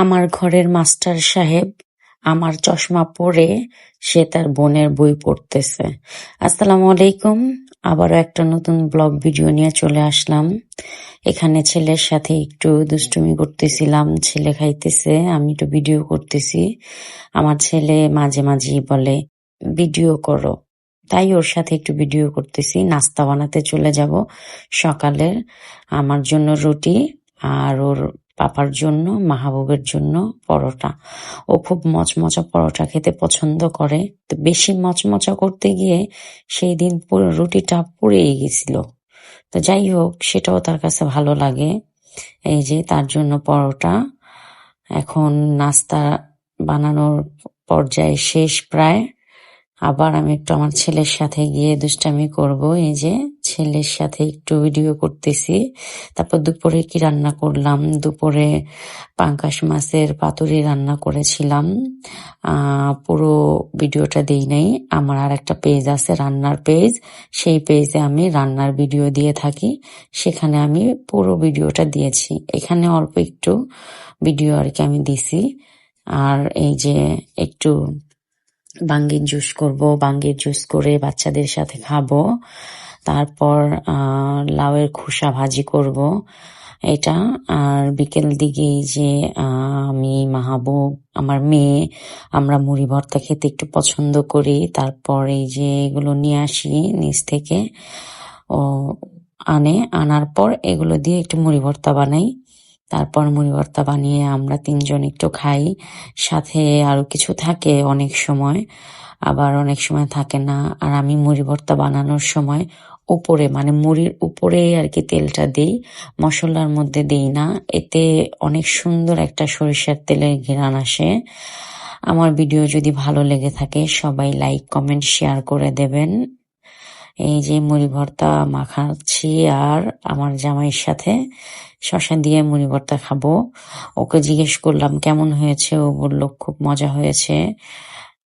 আমার ঘরের মাস্টার সাহেব আমার চশমা পরে সে তার বোনের বই পড়তেছে। আসসালামু আলাইকুম। আবারও একটা নতুন ব্লগ ভিডিও নিয়ে চলে আসলাম। এখানে ছেলের সাথে একটু দুষ্টুমি করতেছিলাম, ছেলে খাইতেছে, আমি একটু ভিডিও করতেছি। আমার ছেলে মাঝে মাঝেই বলে, ভিডিও করো। তাই ওর সাথে একটু ভিডিও করতেছি, নাস্তা বানাতে চলে যাব সকালের। আমার জন্য রুটি আর ওর পাপার জন্য, মাহবুবের জন্য পরোটা। ও খুব মচমচা পরোটা খেতে পছন্দ করে। তো বেশি মচমচা করতে গিয়ে সেই দিন পুরো রুটিটা পুড়েই গেছিল। তো যাই হোক, সেটাও তার কাছে ভালো লাগে। এই যে তার জন্য পরোটা। এখন নাস্তা বানানোর পর্যায়ে শেষ প্রায়। আবার আমি একটু আমার ছেলের সাথে গিয়ে দুষ্টামি করব। এই যে ছেলের সাথে একটু ভিডিও করতেছি। তারপর দুপুরে কি রান্না করলাম? দুপুরে পাঙ্কাশ মাছের পাতুরি রান্না করেছিলাম। পুরো ভিডিওটা দিই নাই। আমার আর একটা পেজ আছে, রান্নার পেজ সেই পেজে আমি রান্নার ভিডিও দিয়ে থাকি। সেখানে আমি পুরো ভিডিওটা দিয়েছি। এখানে অল্প একটু ভিডিও আর কি আমি দিছি। আর এই যে একটু বাঙ্গির জুস করব, বাঙ্গির জুস করে বাচ্চাদের সাথে খাব। তারপর লাউয়ের খোসা ভাজি করব এটা। আর বিকেল দিকে যে আমি, মাহবুব, আমার মেয়ে, আমরা মুড়ি ভর্তা খেতে একটু পছন্দ করি। তারপর এই যে এগুলো নিয়ে আসি নিচ থেকে। ও, আনে, আনার পর এগুলো দিয়ে একটু মুড়ি ভর্তা বানাই। তারপর মুড়ি ভর্তা বানিয়ে আমরা তিনজন একটু খাই। সাথে আরও কিছু থাকে অনেক সময়, আবার অনেক সময় থাকে না। আর আমি মুড়ি ভর্তা বানানোর সময় উপরে মানে মুড়ির উপরে আর কি তেলটা দিই। মশলার মধ্যে দিই না। এতে অনেক সুন্দর একটা সরিষার তেলের ঘেরান আসে। আমার ভিডিও যদি ভালো লেগে থাকে, সবাই লাইক কমেন্ট শেয়ার করে দেবেন। এই যে মুড়ি ভর্তা মাখাচ্ছি আর আমার জামাইয়ের সাথে শশা দিয়ে মুড়ি ভর্তা খাব। ওকে জিজ্ঞেস করলাম, কেমন হয়েছে? ও বলল, খুব মজা হয়েছে।